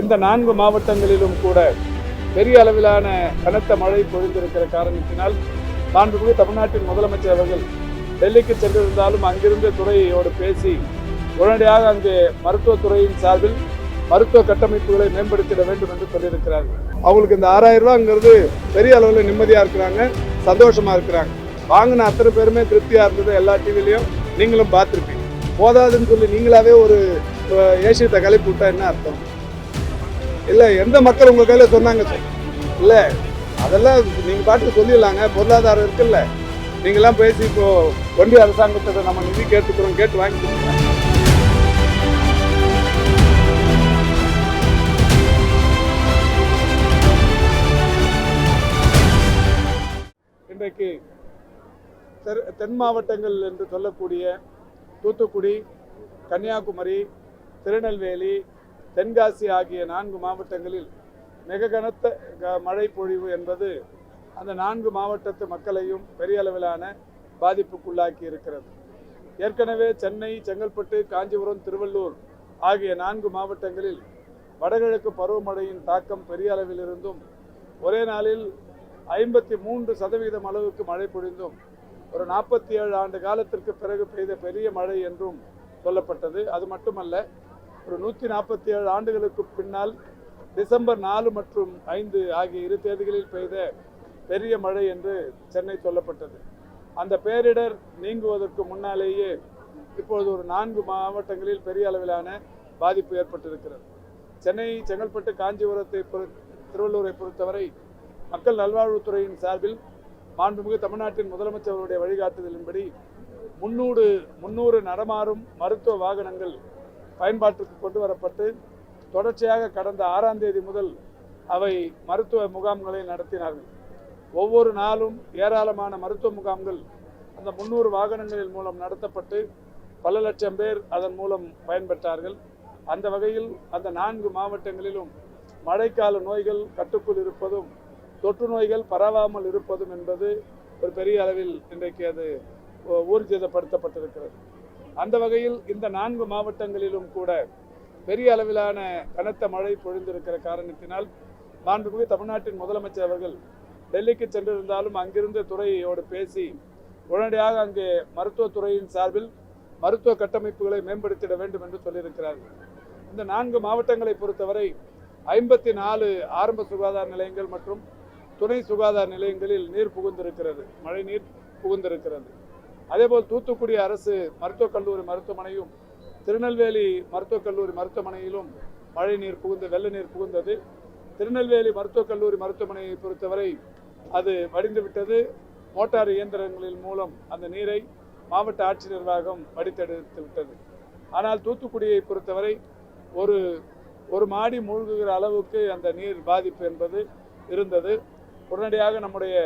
இந்த நான்கு மாவட்டங்களிலும் கூட பெரிய அளவிலான கனத்த மழை பொழிந்திருக்கிற காரணத்தினால் மாண்புமிகு தமிழ்நாட்டின் முதலமைச்சர் அவர்கள் டெல்லிக்கு சென்றிருந்தாலும் அங்கிருந்து துறையோடு பேசி உடனடியாக அங்கே மருத்துவத்துறையின் சார்பில் மருத்துவ கட்டமைப்புகளை மேம்படுத்திட வேண்டும் என்று சொல்லியிருக்கிறார்கள். அவங்களுக்கு இந்த ஆறாயிரம் ரூபாங்கிறது பெரிய அளவில் நிம்மதியாக இருக்கிறாங்க சந்தோஷமாக இருக்கிறாங்க. வாங்கின அத்தனை பேருமே திருப்தியாக இருந்தது எல்லா டிவிலையும் நீங்களும் பார்த்துருப்பீங்க. போதாதுன்னு சொல்லி நீங்களாவே ஒரு ஏசியத்தை கலைப்பு விட்டா என்ன அர்த்தம்? இல்லை எந்த மக்கள் உங்கள் கையில் சொன்னாங்க சார் இல்லை அதெல்லாம் நீங்கள் பாட்டுக்கு சொல்லிடலாங்க. பொருளாதாரம் இருக்குல்ல. நீங்களாம் பேசி இப்போ ஒன்றிய அரசாங்கத்தை நம்ம நிதி கேட்டுக்கிறோம் கேட்டு வாங்கிக்கோங்க இன்றைக்கு தென் மாவட்டங்கள் என்று சொல்லக்கூடிய தூத்துக்குடி கன்னியாகுமரி திருநெல்வேலி தென்காசி ஆகிய நான்கு மாவட்டங்களில் மிக கனத்த க- மழை பொழிவு என்பது அந்த நான்கு மாவட்டத்து மக்களையும் பெரிய அளவிலான பாதிப்புக்குள்ளாக்கி இருக்கிறது. ஏற்கனவே சென்னை செங்கல்பட்டு காஞ்சிபுரம் திருவள்ளூர் ஆகிய நான்கு மாவட்டங்களில் வடகிழக்கு பருவமழையின் தாக்கம் பெரிய அளவில் இருந்தும் ஒரே நாளில் ஐம்பத்தி மூன்று சதவீதம் அளவுக்கு மழை பொழிந்தும் ஒரு நாற்பத்தி ஏழு ஆண்டு காலத்திற்கு பிறகு பெய்த பெரிய மழை என்றும் சொல்லப்பட்டது. அது மட்டுமல்ல ஒரு நூற்றி நாற்பத்தி ஏழு ஆண்டுகளுக்கு பின்னால் டிசம்பர் நாலு மற்றும் ஐந்து ஆகிய இரு தேதிகளில் பெய்த பெரிய மழை என்று சென்னை சொல்லப்பட்டது. அந்த பேரிடர் நீங்குவதற்கு முன்னாலேயே இப்பொழுது ஒரு நான்கு மாவட்டங்களில் பெரிய அளவிலான பாதிப்பு ஏற்பட்டிருக்கிறது. சென்னை செங்கல்பட்டு காஞ்சிபுரத்தை திருவள்ளூரை பொறுத்தவரை மக்கள் நல்வாழ்வுத்துறையின் சார்பில் மாண்புமிகு தமிழ்நாட்டின் முதலமைச்சருடைய வழிகாட்டுதலின்படி முன்னூறு முன்னூறு நடமாறும் மருத்துவ வாகனங்கள் பயன்பாட்டுக்கு கொண்டு வரப்பட்டு தொடர்ச்சியாக கடந்த ஆறாம் தேதி முதல் அவை மருத்துவ முகாம்களை நடத்தினார்கள். ஒவ்வொரு நாளும் ஏராளமான மருத்துவ முகாம்கள் அந்த முன்னூறு வாகனங்களின் மூலம் நடத்தப்பட்டு பல லட்சம் பேர் அதன் மூலம் பயன்பெற்றார்கள். அந்த வகையில் அந்த நான்கு மாவட்டங்களிலும் மழைக்கால நோய்கள் கட்டுக்குள் இருப்பதும் தொற்று நோய்கள் பரவாமல் இருப்பதும் என்பது ஒரு பெரிய அளவில் இன்றைக்கு அது ஊர்ஜிதப்படுத்தப்பட்டிருக்கிறது. அந்த வகையில் இந்த நான்கு மாவட்டங்களிலும் கூட பெரிய அளவிலான கனத்த மழை பொழிந்திருக்கிற காரணத்தினால் மாண்புமிகு தமிழ்நாட்டின் முதலமைச்சர் அவர்கள் டெல்லிக்கு சென்றிருந்தாலும் அங்கிருந்து துறையோடு பேசி உடனடியாக அங்கே மருத்துவத்துறையின் சார்பில் மருத்துவ கட்டமைப்புகளை மேம்படுத்திட வேண்டும் என்று சொல்லியிருக்கிறார்கள். இந்த நான்கு மாவட்டங்களை பொறுத்தவரை ஐம்பத்தி நாலு ஆரம்ப சுகாதார நிலையங்கள் மற்றும் துணை சுகாதார நிலையங்களில் நீர் புகுந்திருக்கிறது மழை நீர் புகுந்திருக்கிறது. அதேபோல் தூத்துக்குடி அரசு மருத்துவக் கல்லூரி மருத்துவமனையும் திருநெல்வேலி மருத்துவக் கல்லூரி மருத்துவமனையிலும் மழை நீர் புகுந்து வெள்ள நீர் புகுந்தது. திருநெல்வேலி மருத்துவக் கல்லூரி மருத்துவமனையை பொறுத்தவரை அது வடிந்துவிட்டது. மோட்டார் இயந்திரங்களின் மூலம் அந்த நீரை மாவட்ட ஆட்சி நிர்வாகம் வடித்தெடுத்து விட்டது. ஆனால் தூத்துக்குடியை பொறுத்தவரை ஒரு ஒரு மாடி மூழ்குகிற அளவுக்கு அந்த நீர் பாதிப்பு என்பது இருந்தது. உடனடியாக நம்முடைய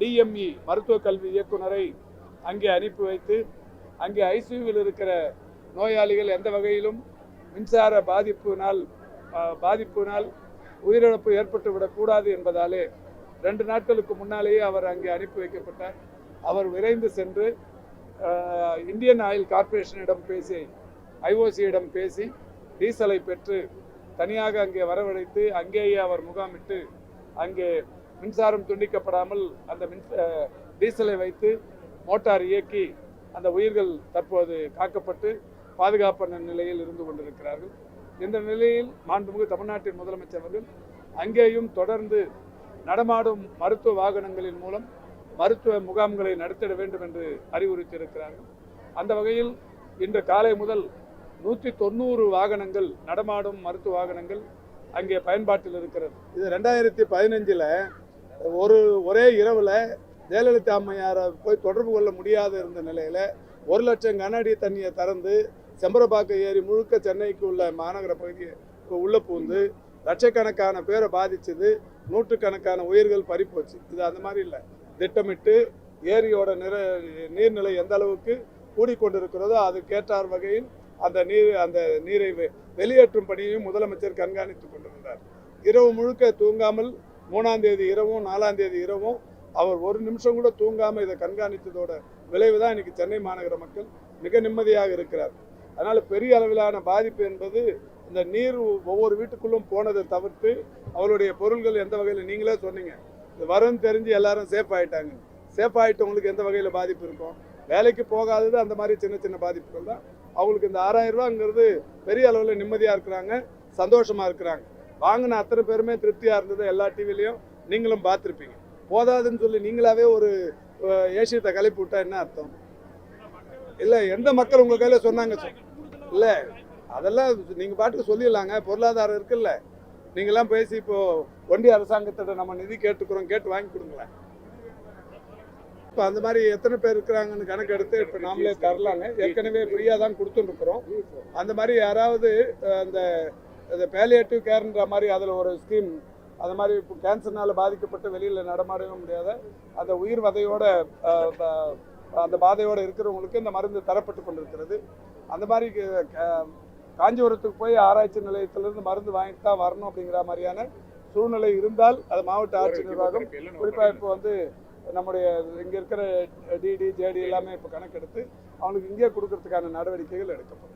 டிஎம்இ மருத்துவக் கல்வி இயக்குநரை அங்கே அனுப்பி வைத்து அங்கே ஐசியூவில் இருக்கிற நோயாளிகள் எந்த வகையிலும் மின்சார பாதிப்பினால் பாதிப்புனால் பாதிப்பினால் உயிரிழப்பு ஏற்பட்டு விடக்கூடாது என்பதாலே ரெண்டு நாட்களுக்கு முன்னாலேயே அவர் அங்கே அனுப்பி வைக்கப்பட்டார். அவர் விரைந்து சென்று ஆஹ், இந்தியன் ஆயில் கார்ப்பரேஷனிடம் பேசி ஐஓசியிடம் பேசி டீசலை பெற்று தனியாக அங்கே வரவழைத்து அங்கேயே அவர் முகாமிட்டு அங்கே மின்சாரம் துண்டிக்கப்படாமல் அந்த மின் டீசலை வைத்து மோட்டார் இயக்கி அந்த உயிர்கள் தற்போது காக்கப்பட்டு பாதுகாப்பான நிலையில் இருந்து கொண்டிருக்கிறார்கள். இந்த நிலையில் மாண்புமிகு தமிழ்நாட்டின் முதலமைச்சர் அவர்கள் அங்கேயும் தொடர்ந்து நடமாடும் மருத்துவ வாகனங்களின் மூலம் மருத்துவ முகாம்களை நடத்திட வேண்டும் என்று அறிவுறுத்தியிருக்கிறார்கள். அந்த வகையில் இன்று காலை முதல் நூற்றி தொண்ணூறு வாகனங்கள் நடமாடும் மருத்துவ வாகனங்கள் அங்கே பயன்பாட்டில் இருக்கிறது. இது ரெண்டாயிரத்தி பதினஞ்சில் ஒரு ஒரே இரவில் ஜெயலலிதா அம்மையாரை போய் தொடர்பு கொள்ள முடியாத இருந்த நிலையில் ஒரு லட்சம் கனஅடி தண்ணியை திறந்து செம்பரப்பாக்கம் ஏரி முழுக்க சென்னைக்கு உள்ள மாநகர பகுதியை உள்ளே பூந்து லட்சக்கணக்கான பேரை பாதிச்சது நூற்றுக்கணக்கான உயிர்கள் பறிப்போச்சு. இது அந்த மாதிரி இல்லை. திட்டமிட்டு ஏரியோட நிற நீர்நிலை எந்த அளவுக்கு கூடிக்கொண்டிருக்கிறதோ அதுக்கேற்றார் வகையில் அந்த நீர் அந்த நீரை வெளியேற்றும் பணியையும் முதலமைச்சர் கண்காணித்துக் கொண்டிருந்தார். இரவு முழுக்க தூங்காமல் மூணாம் தேதி இரவும் நாலாம் தேதி இரவும் அவர் ஒரு நிமிஷம் கூட தூங்காமல் இதை கண்காணித்ததோட விளைவு தான் இன்னைக்கு சென்னை மாநகர மக்கள் மிக நிம்மதியாக இருக்கிறார். அதனால் பெரிய அளவிலான பாதிப்பு என்பது இந்த நீர் ஒவ்வொரு வீட்டுக்குள்ளும் போனதை தவிர்த்து அவருடைய பொருள்கள் எந்த வகையில் நீங்களே சொன்னீங்க. இது வரும்னு தெரிஞ்சு எல்லாரும் சேஃப் ஆகிட்டாங்க சேஃப் ஆகிட்டவங்களுக்கு எந்த வகையில் பாதிப்பு இருக்கும்? வேலைக்கு போகாதது அந்த மாதிரி சின்ன சின்ன பாதிப்புகள் தான். அவங்களுக்கு இந்த ஆறாயிரம் ரூபாங்கிறது பெரிய அளவில் நிம்மதியாக இருக்கிறாங்க சந்தோஷமாக இருக்கிறாங்க. வாங்கின அத்தனை பேருமே திருப்தியாக இருந்தது எல்லா டிவிலையும் நீங்களும் பார்த்துருப்பீங்க. போதாதுன்னு சொல்லி நீங்களாவே ஒரு ஏசியத்தை கலைப்பு விட்டா என்ன அர்த்தம்? இல்லை எந்த மக்கள் உங்கள் கையில் சொன்னாங்க சொ- இல்லை அதெல்லாம் நீங்கள் பாட்டுக்கு சொல்லிடலாங்க. பொருளாதாரம் இருக்குல்ல. நீங்களாம் பேசி இப்போ வண்டி அரசாங்கத்திட்ட நம்ம நிதி கேட்டுக்கிறோம் கேட்டு வாங்கி கொடுங்களேன். இப்போ அந்த மாதிரி எத்தனை பேர் இருக்கிறாங்கன்னு கணக்கு எடுத்து இப்போ நாமளே தரலாங்க. ஏற்கனவே ஃப்ரீயாக தான் கொடுத்துட்டுருக்குறோம் அந்த மாதிரி யாராவது அந்த இந்த பேலியேட்டிவ் கேர்ன்ற மாதிரி அதில் ஒரு ஸ்கீம் அந்த மாதிரி இப்போ கேன்சர்னால பாதிக்கப்பட்டு வெளியில் நடமாடவே முடியாத அந்த உயிர் வதையோட அந்த பாதையோடு இருக்கிறவங்களுக்கு இந்த மருந்து தரப்பட்டு கொண்டிருக்கிறது. அந்த மாதிரி காஞ்சிபுரத்துக்கு போய் ஆராய்ச்சி நிலையத்திலிருந்து மருந்து வாங்கிட்டு தான் வரணும் அப்படிங்கிற மாதிரியான சூழ்நிலை இருந்தால் அது மாவட்ட ஆட்சி நிர்வாகம் குறிப்பாக இப்போ வந்து நம்முடைய இங்கே இருக்கிற டிடி ஜேடி எல்லாமே இப்போ கணக்கெடுத்து அவனுக்கு இங்கே கொடுக்கறதுக்கான நடவடிக்கைகள் எடுக்கப்படும்.